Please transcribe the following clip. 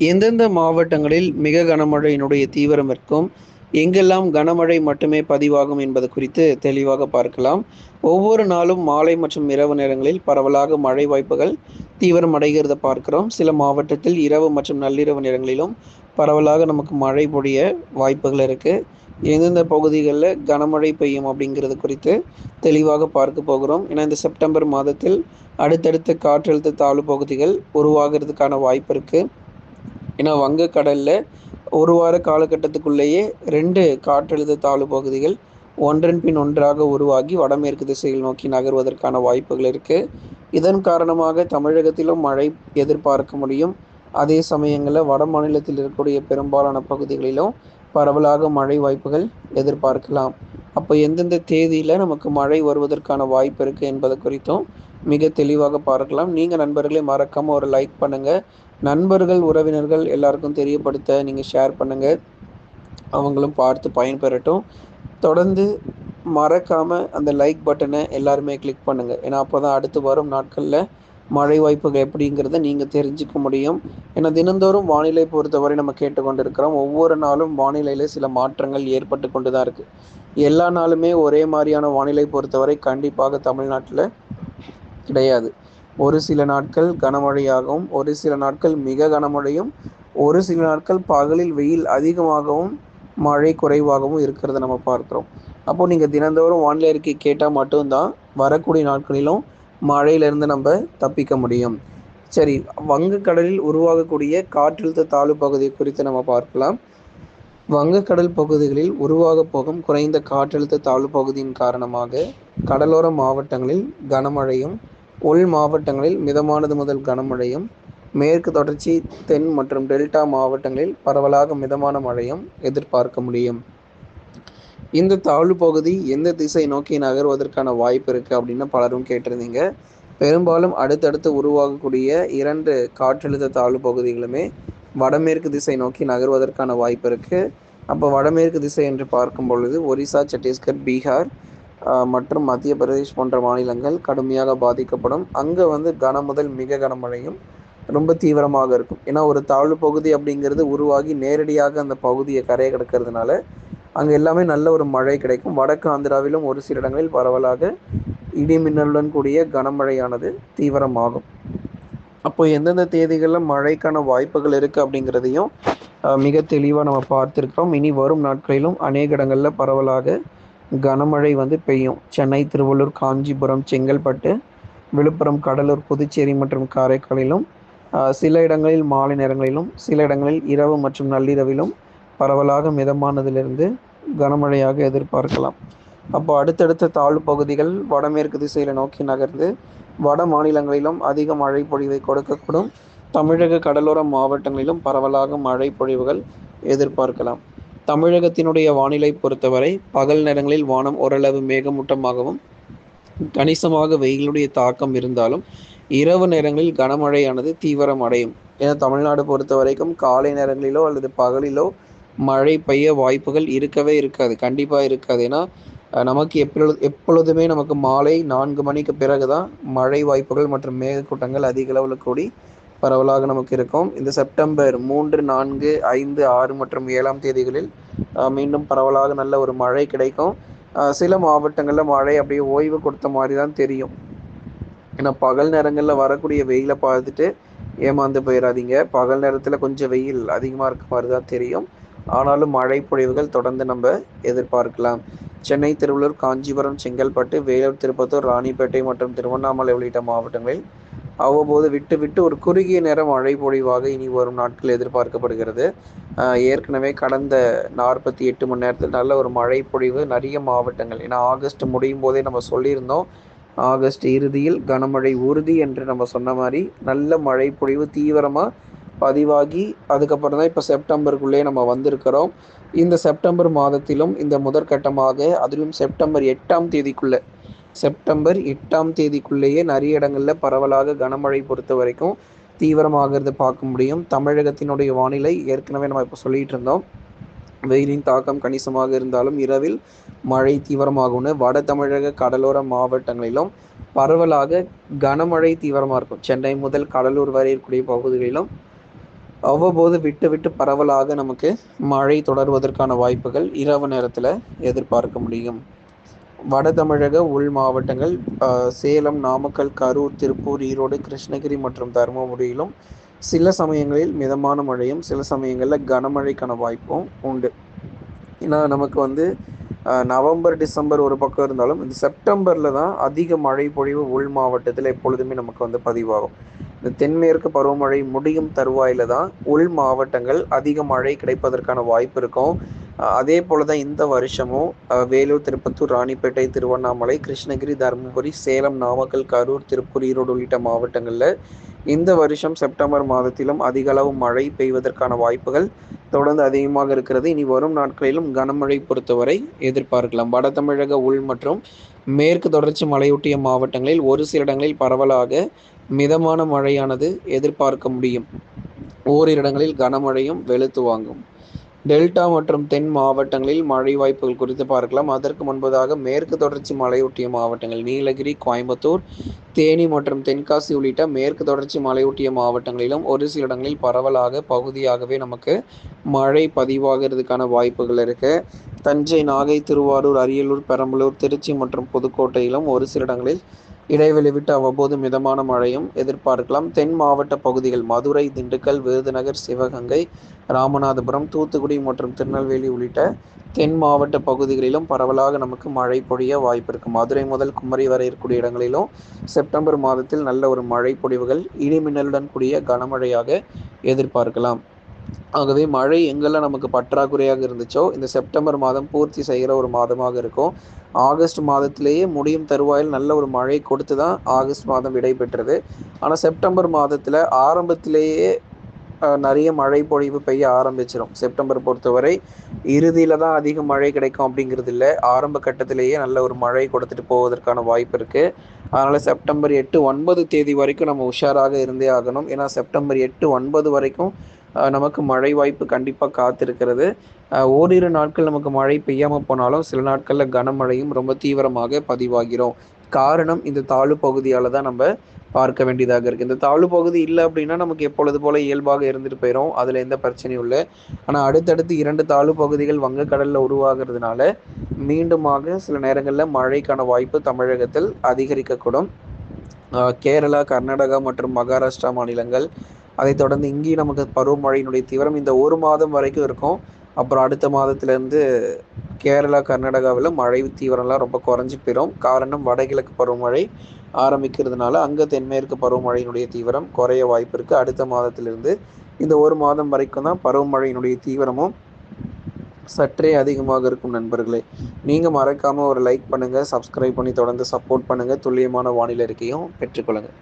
எந்தெந்த மாவட்டங்களில் மிக கனமழையினுடைய தீவிரம் இருக்கும் எங்கெல்லாம் கனமழை மட்டுமே பதிவாகும் என்பது குறித்து தெளிவாக பார்க்கலாம். ஒவ்வொரு நாளும் மாலை மற்றும் இரவு நேரங்களில் பரவலாக மழை வாய்ப்புகள் தீவிரம் அடைகிறத பார்க்கிறோம். சில மாவட்டத்தில் இரவு மற்றும் நள்ளிரவு நேரங்களிலும் பரவலாக நமக்கு மழை பொழிய வாய்ப்புகள் இருக்குது எந்தெந்த பகுதிகளில் கனமழை பெய்யும் அப்படிங்கிறது குறித்து தெளிவாக பார்க்க போகிறோம். ஏன்னா இந்த செப்டம்பர் மாதத்தில் அடுத்தடுத்த காற்றழுத்த தாழ்வு பகுதிகள் உருவாகிறதுக்கான வாய்ப்பு இருக்குது ஏன்னா வங்கக்கடலில் ஒரு வார காலகட்டத்துக்குள்ளேயே ரெண்டு காற்றழுத்த தாழ்வு பகுதிகள் ஒன்றன் பின் ஒன்றாக உருவாகி வடமேற்கு திசையில் நோக்கி நகர்வதற்கான வாய்ப்புகள் இருக்குது இதன் காரணமாக தமிழகத்திலும் மழை எதிர்பார்க்க முடியும். அதே சமயங்களில் வட மாநிலத்தில் இருக்கக்கூடிய பெரும்பாலான பகுதிகளிலும் பரவலாக மழை வாய்ப்புகள் எதிர்பார்க்கலாம். அப்போ எந்தெந்த தேதியில் நமக்கு மழை வருவதற்கான வாய்ப்பு இருக்குது என்பது குறித்தும் மிக தெளிவாக பார்க்கலாம். நீங்கள் நண்பர்களே மறக்காமல் ஒரு லைக் பண்ணுங்கள் நண்பர்கள் உறவினர்கள் எல்லாருக்கும் தெரியப்படுத்த நீங்கள் ஷேர் பண்ணுங்கள் அவங்களும் பார்த்து பயன்பெறட்டும். தொடர்ந்து மறக்காமல் அந்த லைக் பட்டனை எல்லாருமே கிளிக் பண்ணுங்கள் ஏன்னா அப்போ தான் அடுத்து வரும் நாட்களில் மழை வாய்ப்புகள் எப்படிங்கிறத நீங்கள் தெரிஞ்சுக்க முடியும். ஏன்னா தினந்தோறும் வானிலை பொறுத்தவரை நம்ம கேட்டுக்கொண்டிருக்கிறோம். ஒவ்வொரு நாளும் வானிலையில் சில மாற்றங்கள் ஏற்பட்டு கொண்டு தான் இருக்குது எல்லா நாளுமே ஒரே மாதிரியான வானிலை பொறுத்தவரை கண்டிப்பாக தமிழ்நாட்டில் கிடையாது. ஒரு சில நாட்கள் கனமழையாகவும் ஒரு சில நாட்கள் மிக கனமழையும் ஒரு சில நாட்கள் பகலில் வெயில் அதிகமாகவும் மழை குறைவாகவும் இருக்கிறத நம்ம பார்க்குறோம். அப்போ நீங்கள் தினந்தோறும் வானிலை அறிக்கை கேட்டால் மட்டும்தான் வரக்கூடிய நாட்களிலும் மழையிலிருந்து நம்ம தப்பிக்க முடியும். சரி வங்கக்கடலில் உருவாகக்கூடிய காற்றழுத்த தாழ்வு பகுதி குறித்து நம்ம பார்க்கலாம். வங்கக்கடல் பகுதிகளில் உருவாக போகும் குறைந்த காற்றழுத்த தாழ்வு பகுதியின் காரணமாக கடலோர மாவட்டங்களில் கனமழையும் உள் மாவட்டங்களில் மிதமானது முதல் கனமழையும் மேற்கு தொடர்ச்சி தென் மற்றும் டெல்டா மாவட்டங்களில் பரவலாக மிதமான மழையும் எதிர்பார்க்க முடியும். இந்த தாழ்வு பகுதி எந்த திசை நோக்கி நகர்வதற்கான வாய்ப்பு இருக்குது அப்படின்னு பலரும் கேட்டிருந்தீங்க. பெரும்பாலும் அடுத்தடுத்து உருவாகக்கூடிய இரண்டு காற்றழுத்த தாழ்வு பகுதிகளுமே வடமேற்கு திசை நோக்கி நகர்வதற்கான வாய்ப்பு இருக்குது அப்போ வடமேற்கு திசை என்று பார்க்கும் பொழுது ஒரிசா சத்தீஸ்கர் பீகார் மற்றும் மத்திய பிரதேஷ் போன்ற மாநிலங்கள் கடுமையாக பாதிக்கப்படும். அங்கே வந்து கன முதல் மிக கனமழையும் ரொம்ப தீவிரமாக இருக்கும். ஏன்னா ஒரு தாழ்வு பகுதி அப்படிங்கிறது உருவாகி நேரடியாக அந்த பகுதியை கரையை கிடக்கிறதுனால அங்கே எல்லாமே நல்ல ஒரு மழை கிடைக்கும். வடக்கு ஆந்திராவிலும் ஒரு சில இடங்களில் பரவலாக இடி மின்னலுடன் கூடிய கனமழையானது தீவிரமாகும். அப்போ எந்தெந்த தேதிகளில் மழைக்கான வாய்ப்புகள் இருக்குது அப்படிங்கிறதையும் மிக தெளிவாக நம்ம பார்த்துருக்கோம் இனி வரும் நாட்களிலும் அநேக இடங்களில் பரவலாக கனமழை வந்து பெய்யும். சென்னை திருவள்ளூர் காஞ்சிபுரம் செங்கல்பட்டு விழுப்புரம் கடலூர் புதுச்சேரி மற்றும் காரைக்காலிலும் சில இடங்களில் மாலை நேரங்களிலும் சில இடங்களில் இரவு மற்றும் நள்ளிரவிலும் பரவலாக மிதமானதிலிருந்து கனமழையாக எதிர்பார்க்கலாம். அப்போ அடுத்தடுத்த தாழ்வு பகுதிகள் வடமேற்கு திசையில் நோக்கி நகர்ந்து வட மாநிலங்களிலும் அதிக மழை பொழிவை கொடுக்கக்கூடும். தமிழக கடலோர மாவட்டங்களிலும் பரவலாக மழை பொழிவுகள் எதிர்பார்க்கலாம். தமிழகத்தினுடைய வானிலை பொறுத்தவரை பகல் நேரங்களில் வானம் ஓரளவு மேகமூட்டமாகவும் கணிசமாக வெயிலுடைய தாக்கம் இருந்தாலும் இரவு நேரங்களில் கனமழையானது தீவிரம் அடையும் ஏன்னா தமிழ்நாடு பொறுத்த வரைக்கும் காலை நேரங்களிலோ அல்லது பகலிலோ மழை பெய்ய வாய்ப்புகள் இருக்கவே இருக்காது. கண்டிப்பாக இருக்காது. ஏன்னா நமக்கு எப்பொழுது எப்பொழுதுமே நமக்கு மாலை நான்கு மணிக்கு பிறகு தான் மழை வாய்ப்புகள் மற்றும் மேகக்கூட்டங்கள் அதிக அளவில் கூடி பரவலாக நமக்கு இருக்கும். இந்த செப்டம்பர் மூன்று நான்கு ஐந்து ஆறு மற்றும் ஏழாம் தேதிகளில் மீண்டும் பரவலாக நல்ல ஒரு மழை கிடைக்கும். சில மாவட்டங்களில் மழை அப்படியே ஓய்வு கொடுத்த மாதிரி தான் தெரியும். ஏன்னா பகல் நேரங்களில் வரக்கூடிய வெயிலை பார்த்துட்டு ஏமாந்து போயிடாதீங்க பகல் நேரத்தில் கொஞ்சம் வெயில் அதிகமாக இருக்க மாதிரி தான் தெரியும். ஆனாலும் மழை பொழிவுகள் தொடர்ந்து நம்ம எதிர்பார்க்கலாம். சென்னை திருவள்ளூர் காஞ்சிபுரம் செங்கல்பட்டு வேலூர் திருப்பத்தூர் ராணிப்பேட்டை மற்றும் திருவண்ணாமலை உள்ளிட்ட மாவட்டங்களில் அவ்வப்போது விட்டு விட்டு ஒரு குறுகிய நேரம் மழை பொழிவாக இனி வரும் நாட்கள் எதிர்பார்க்கப்படுகிறது. ஏற்கனவே கடந்த நாற்பத்தி எட்டு மணி நேரத்தில் நல்ல ஒரு மழை பொழிவு நிறைய மாவட்டங்கள். ஏன்னா ஆகஸ்ட் முடியும் போதே நம்ம சொல்லியிருந்தோம். ஆகஸ்ட் இறுதியில் கனமழை உறுதி என்று நம்ம சொன்ன மாதிரி நல்ல மழை பொழிவு தீவிரமாக பதிவாகி அதுக்கப்புறம் தான் இப்போ செப்டம்பருக்குள்ளே நம்ம வந்திருக்கிறோம். இந்த செப்டம்பர் மாதத்திலும் இந்த முதற்கட்டமாக அதிலும் செப்டம்பர் எட்டாம் தேதிக்குள்ளே செப்டம்பர் எட்டாம் தேதிக்குள்ளேயே நிறைய இடங்களில் பரவலாக கனமழை பொறுத்த வரைக்கும் தீவிரமாகிறது பார்க்க முடியும். தமிழகத்தினுடைய வானிலை ஏற்கனவே நம்ம இப்போ சொல்லிட்டு இருந்தோம். வெயிலின் தாக்கம் கணிசமாக இருந்தாலும் இரவில் மழை தீவிரமாகும்னு வட தமிழக கடலோர மாவட்டங்களிலும் பரவலாக கனமழை தீவிரமாக இருக்கும். சென்னை முதல் கடலூர் வரை இருக்கக்கூடிய பகுதிகளிலும் அவ்வப்போது விட்டு விட்டு பரவலாக நமக்கு மழை தொடர்வதற்கான வாய்ப்புகள் இரவு நேரத்தில் எதிர்பார்க்க முடியும். வட தமிழக உள் மாவட்டங்கள் சேலம் நாமக்கல் கரூர் திருப்பூர் ஈரோடு கிருஷ்ணகிரி மற்றும் தருமபுரியிலும் சில சமயங்களில் மிதமான மழையும் சில சமயங்களில் கனமழைக்கான வாய்ப்பும் உண்டு. ஏன்னா நமக்கு வந்து நவம்பர் டிசம்பர் ஒரு பக்கம் இருந்தாலும் இந்த செப்டம்பரில் தான் அதிக மழை பொழிவு உள் மாவட்டத்தில் எப்பொழுதுமே நமக்கு வந்து பதிவாகும். இந்த தென்மேற்கு பருவமழை முடியும் தருவாயில் தான் உள் மாவட்டங்கள் அதிக மழை கிடைப்பதற்கான வாய்ப்பு இருக்கும். அதே போல தான் இந்த வருஷமும் வேலூர் திருப்பத்தூர் ராணிப்பேட்டை திருவண்ணாமலை கிருஷ்ணகிரி தருமபுரி சேலம் நாமக்கல் கரூர் திருப்பூர் ஈரோடு உள்ளிட்ட மாவட்டங்களில் இந்த வருஷம் செப்டம்பர் மாதத்திலும் அதிக அளவு மழை பெய்வதற்கான வாய்ப்புகள் தொடர்ந்து அதிகமாக இருக்கிறது. இனி வரும் நாட்களிலும் கனமழை பொறுத்தவரை எதிர்பார்க்கலாம். வட தமிழக உள் மற்றும் மேற்கு தொடர்ச்சி மலையொட்டிய மாவட்டங்களில் ஒரு சில இடங்களில் பரவலாக மிதமான மழையானது எதிர்பார்க்க முடியும். ஓரிரு இடங்களில் கனமழையும் வெளுத்து வாங்கும். டெல்டா மற்றும் தென் மாவட்டங்களில் மழை வாய்ப்புகள் குறித்து பார்க்கலாம். அதற்கு முன்பதாக மேற்கு தொடர்ச்சி மலையொட்டிய மாவட்டங்கள் நீலகிரி கோயம்புத்தூர் தேனி மற்றும் தென்காசி உள்ளிட்ட மேற்கு தொடர்ச்சி மலையொட்டிய மாவட்டங்களிலும் ஒரு சில இடங்களில் பரவலாக பகுதியாகவே நமக்கு மழை பதிவாகிறதுக்கான வாய்ப்புகள் இருக்கு. தஞ்சை நாகை திருவாரூர் அரியலூர் பெரம்பலூர் திருச்சி மற்றும் புதுக்கோட்டையிலும் ஒரு சில இடங்களில் இடைவெளி விட்டு அவ்வப்போது மிதமான மழையும் எதிர்பார்க்கலாம். தென் மாவட்ட பகுதிகள் மதுரை திண்டுக்கல் விருதுநகர் சிவகங்கை ராமநாதபுரம் தூத்துக்குடி மற்றும் திருநெல்வேலி உள்ளிட்ட தென் மாவட்ட பகுதிகளிலும் பரவலாக நமக்கு மழை பொழிய வாய்ப்பு இருக்கு. மதுரை முதல் குமரி வரை இருக்கக்கூடிய இடங்களிலும் செப்டம்பர் மாதத்தில் நல்ல ஒரு மழை பொழிவுகள் இடிமின்னலுடன் கூடிய கனமழையாக எதிர்பார்க்கலாம். ஆகவே மழை எங்கெல்லாம் நமக்கு பற்றாக்குறையாக இருந்துச்சோ இந்த செப்டம்பர் மாதம் பூர்த்தி செய்கிற ஒரு மாதமாக இருக்கும். ஆகஸ்ட் மாதத்திலேயே முடியும் தருவாயில் நல்ல ஒரு மழை கொடுத்து தான் ஆகஸ்ட் மாதம் விடை பெற்றது ஆனால் செப்டம்பர் மாதத்தில் ஆரம்பத்திலேயே நிறைய மழை பொழிவு பெய்ய ஆரம்பிச்சிடும் செப்டம்பர் பொறுத்தவரை இறுதியில் தான் அதிக மழை கிடைக்கும் அப்படிங்கிறது இல்லை. ஆரம்ப கட்டத்திலேயே நல்ல ஒரு மழை கொடுத்துட்டு போவதற்கான வாய்ப்பு இருக்குது அதனால் செப்டம்பர் எட்டு ஒன்பது தேதி வரைக்கும் நம்ம உஷாராக இருந்தே ஆகணும். ஏன்னா செப்டம்பர் எட்டு ஒன்பது வரைக்கும் நமக்கு மழை வாய்ப்பு கண்டிப்பாக காத்திருக்கிறது. ஓரிரு நாட்கள் நமக்கு மழை பெய்யாமல் போனாலும் சில நாட்களில் கனமழையும் ரொம்ப தீவிரமாக பதிவாகிறோம். காரணம் இந்த தாழ்வு பகுதியால் தான் நம்ம பார்க்க வேண்டியதாக இருக்குது இந்த தாழ்வு பகுதி இல்லை அப்படின்னா நமக்கு எப்பொழுது போல இயல்பாக இருந்துட்டு போயிடும் அதில் எந்த பிரச்சனையும் இல்லை. ஆனால் அடுத்தடுத்து இரண்டு தாழ்வு பகுதிகள் வங்கக்கடலில் உருவாகிறதுனால மீண்டுமாக சில நேரங்களில் மழைக்கான வாய்ப்பு தமிழகத்தில் அதிகரிக்கக்கூடும். கேரளா கர்நாடகா மற்றும் மகாராஷ்டிரா மாநிலங்கள் அதைத் தொடர்ந்து இங்கேயும் நமக்கு பருவமழையினுடைய தீவிரம் இந்த ஒரு மாதம் வரைக்கும் இருக்கும். அப்புறம் அடுத்த மாதத்துலேருந்து கேரளா கர்நாடகாவில் மழை தீவிரம்லாம் ரொம்ப குறைஞ்சி போயிடும் காரணம் வடகிழக்கு பருவமழை ஆரம்பிக்கிறதுனால அங்கே தென்மேற்கு பருவமழையினுடைய தீவிரம் குறைய வாய்ப்பு இருக்குது அடுத்த மாதத்திலிருந்து இந்த ஒரு மாதம் வரைக்கும் தான் பருவமழையினுடைய தீவிரமும் சற்றே அதிகமாக இருக்கும் நண்பர்களே. நீங்கள் மறக்காமல் ஒரு லைக் பண்ணுங்கள் சப்ஸ்கிரைப் பண்ணி தொடர்ந்து சப்போர்ட் பண்ணுங்கள் துல்லியமான வானிலை இருக்கையும் பெற்றுக்கொள்ளுங்கள்